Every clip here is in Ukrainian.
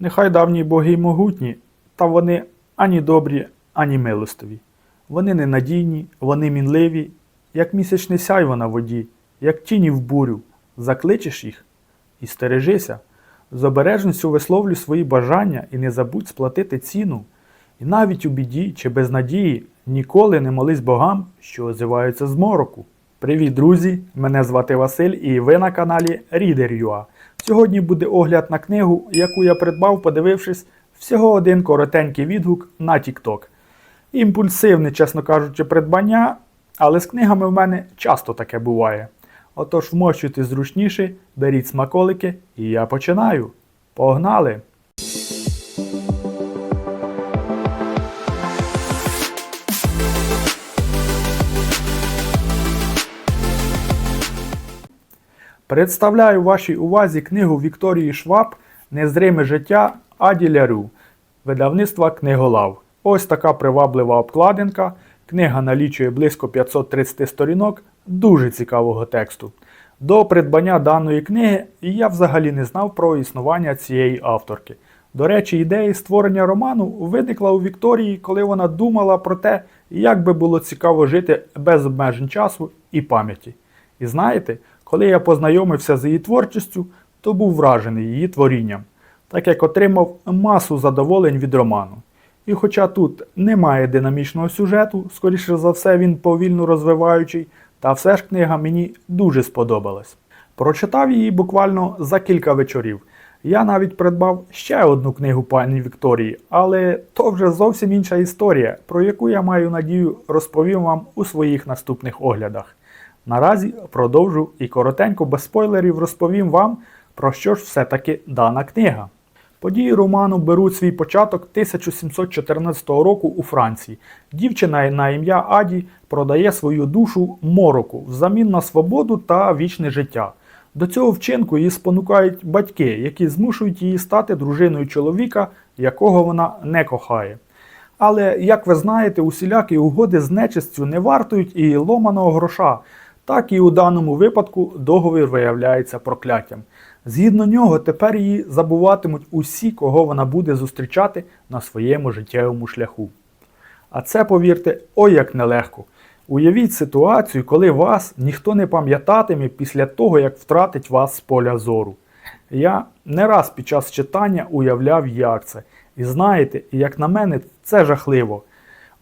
Нехай давні боги й могутні, та вони ані добрі, ані милостиві. Вони ненадійні, вони мінливі, як місячне сяйво на воді, як тіні в бурю. Закличеш їх і стережися. З обережністю висловлюй свої бажання і не забудь сплатити ціну. І навіть у біді чи безнадії ніколи не молись богам, що озиваються з мороку. Привіт, друзі! Мене звати Василь і ви на каналі Reader.ua. Сьогодні буде огляд на книгу, яку я придбав, подивившись всього один коротенький відгук на TikTok. Імпульсивне, чесно кажучи, придбання, але з книгами в мене часто таке буває. Отож, вмощуйте зручніше, беріть смаколики, і я починаю. Погнали! Представляю вашій увазі книгу Вікторії Шваб Незриме життя Аді Лярю видавництва Книголав. Ось така приваблива обкладинка. Книга налічує близько 530 сторінок дуже цікавого тексту. До придбання даної книги я взагалі не знав про існування цієї авторки. До речі, ідея створення роману виникла у Вікторії, коли вона думала про те, як би було цікаво жити без обмежень часу і пам'яті. І знаєте, коли я познайомився з її творчістю, то був вражений її творінням, так як отримав масу задоволень від роману. І хоча тут немає динамічного сюжету, скоріше за все він повільно розвиваючий, та все ж книга мені дуже сподобалась. Прочитав її буквально за кілька вечорів. Я навіть придбав ще одну книгу пані Вікторії, але то вже зовсім інша історія, про яку я маю надію розповім вам у своїх наступних оглядах. Наразі продовжу і коротенько без спойлерів розповім вам, про що ж все-таки дана книга. Події роману беруть свій початок 1714 року у Франції. Дівчина на ім'я Аді продає свою душу мороку взамін на свободу та вічне життя. До цього вчинку її спонукають батьки, які змушують її стати дружиною чоловіка, якого вона не кохає. Але, як ви знаєте, усілякі угоди з нечистю не вартують і ломаного гроша, так і у даному випадку договір виявляється прокляттям. Згідно нього, тепер її забуватимуть усі, кого вона буде зустрічати на своєму життєвому шляху. А це, повірте, ой як нелегко. Уявіть ситуацію, коли вас ніхто не пам'ятатиме після того, як втратить вас з поля зору. Я не раз під час читання уявляв, як це. І знаєте, як на мене, це жахливо.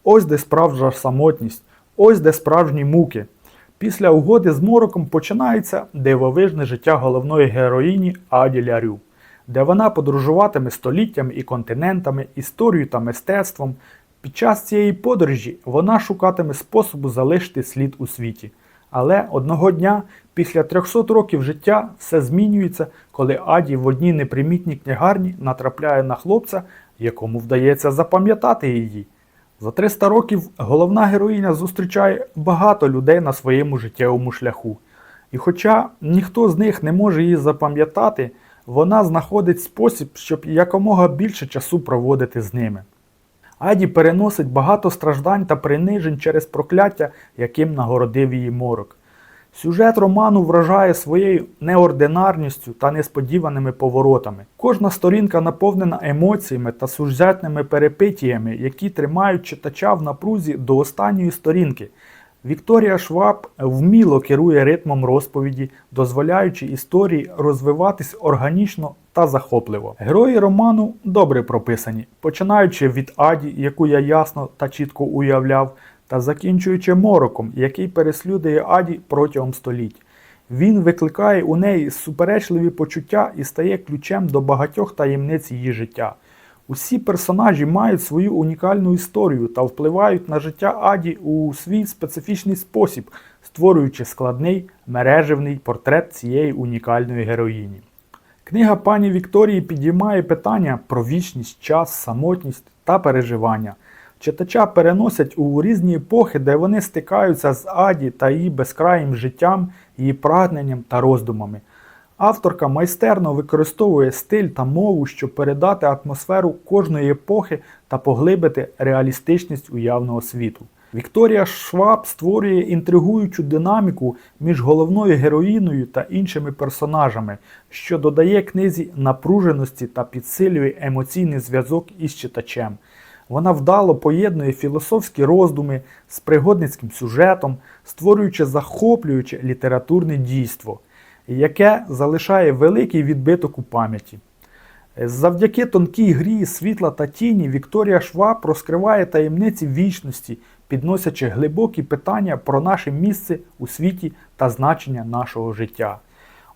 Ось де справжня самотність, ось де справжні муки. Після угоди з мороком починається дивовижне життя головної героїні Аді Лярю, де вона подорожуватиме століттями і континентами, історією та мистецтвом. Під час цієї подорожі вона шукатиме способу залишити слід у світі. Але одного дня, після 300 років життя, все змінюється, коли Аді в одній непримітній книгарні натрапляє на хлопця, якому вдається запам'ятати її. За 300 років головна героїня зустрічає багато людей на своєму життєвому шляху. І хоча ніхто з них не може її запам'ятати, вона знаходить спосіб, щоб якомога більше часу проводити з ними. Аді переносить багато страждань та принижень через прокляття, яким нагородив її морок. Сюжет роману вражає своєю неординарністю та несподіваними поворотами. Кожна сторінка наповнена емоціями та сюжетними перепитіями, які тримають читача в напрузі до останньої сторінки. Вікторія Шваб вміло керує ритмом розповіді, дозволяючи історії розвиватись органічно та захопливо. Герої роману добре прописані, починаючи від Аді, яку я ясно та чітко уявляв, та закінчуючи мороком, який переслідує Аді протягом століть. Він викликає у неї суперечливі почуття і стає ключем до багатьох таємниць її життя. Усі персонажі мають свою унікальну історію та впливають на життя Аді у свій специфічний спосіб, створюючи складний мережевний портрет цієї унікальної героїні. Книга пані Вікторії підіймає питання про вічність, час, самотність та переживання. Читача переносять у різні епохи, де вони стикаються з Аді та її безкраїм життям, її прагненням та роздумами. Авторка майстерно використовує стиль та мову, щоб передати атмосферу кожної епохи та поглибити реалістичність уявного світу. Вікторія Шваб створює інтригуючу динаміку між головною героїною та іншими персонажами, що додає книзі напруженості та підсилює емоційний зв'язок із читачем. Вона вдало поєднує філософські роздуми з пригодницьким сюжетом, створюючи захоплююче літературне дійство, яке залишає великий відбиток у пам'яті. Завдяки тонкій грі світла та тіні Вікторія Шваб розкриває таємниці вічності, підносячи глибокі питання про наше місце у світі та значення нашого життя.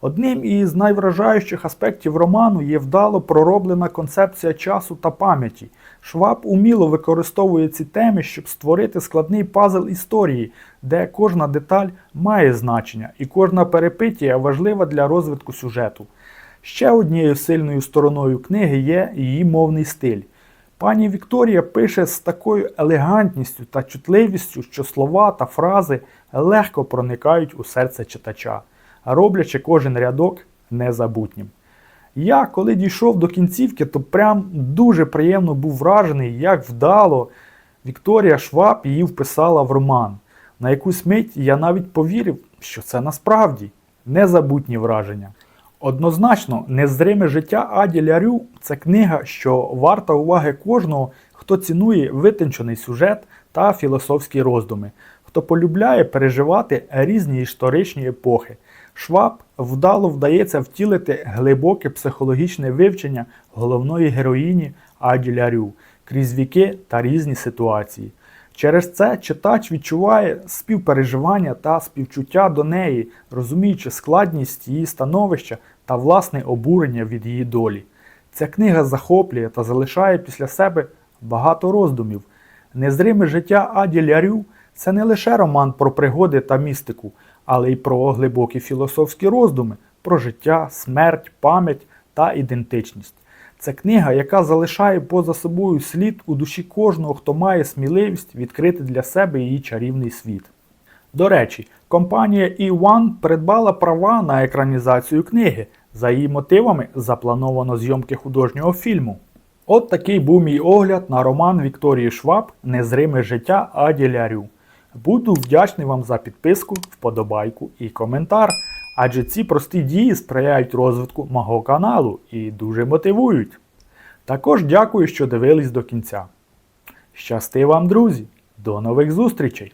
Одним із найвражаючих аспектів роману є вдало пророблена концепція часу та пам'яті. Шваб уміло використовує ці теми, щоб створити складний пазл історії, де кожна деталь має значення і кожна перепитія важлива для розвитку сюжету. Ще однією сильною стороною книги є її мовний стиль. Пані Вікторія пише з такою елегантністю та чутливістю, що слова та фрази легко проникають у серце читача, роблячи кожен рядок незабутнім. Я, коли дійшов до кінцівки, то прям дуже приємно був вражений, як вдало Вікторія Шваб її вписала в роман. На якусь мить я навіть повірив, що це насправді незабутні враження. Однозначно, незриме життя Аді Лярю це книга, що варта уваги кожного, хто цінує витончений сюжет та філософські роздуми, хто полюбляє переживати різні історичні епохи. Шваб вдало вдається втілити глибоке психологічне вивчення головної героїні Аді Лярю крізь віки та різні ситуації. Через це читач відчуває співпереживання та співчуття до неї, розуміючи складність її становища та власне обурення від її долі. Ця книга захоплює та залишає після себе багато роздумів. Незриме життя Аді Лярю це не лише роман про пригоди та містику, але й про глибокі філософські роздуми, про життя, смерть, пам'ять та ідентичність. Це книга, яка залишає поза собою слід у душі кожного, хто має сміливість відкрити для себе її чарівний світ. До речі, компанія E1 придбала права на екранізацію книги. За її мотивами заплановано зйомки художнього фільму. От такий був мій огляд на роман Вікторії Шваб Незриме життя Аді Лярю. Буду вдячний вам за підписку, вподобайку і коментар, адже ці прості дії сприяють розвитку мого каналу і дуже мотивують. Також дякую, що дивились до кінця. Щасти вам, друзі! До нових зустрічей!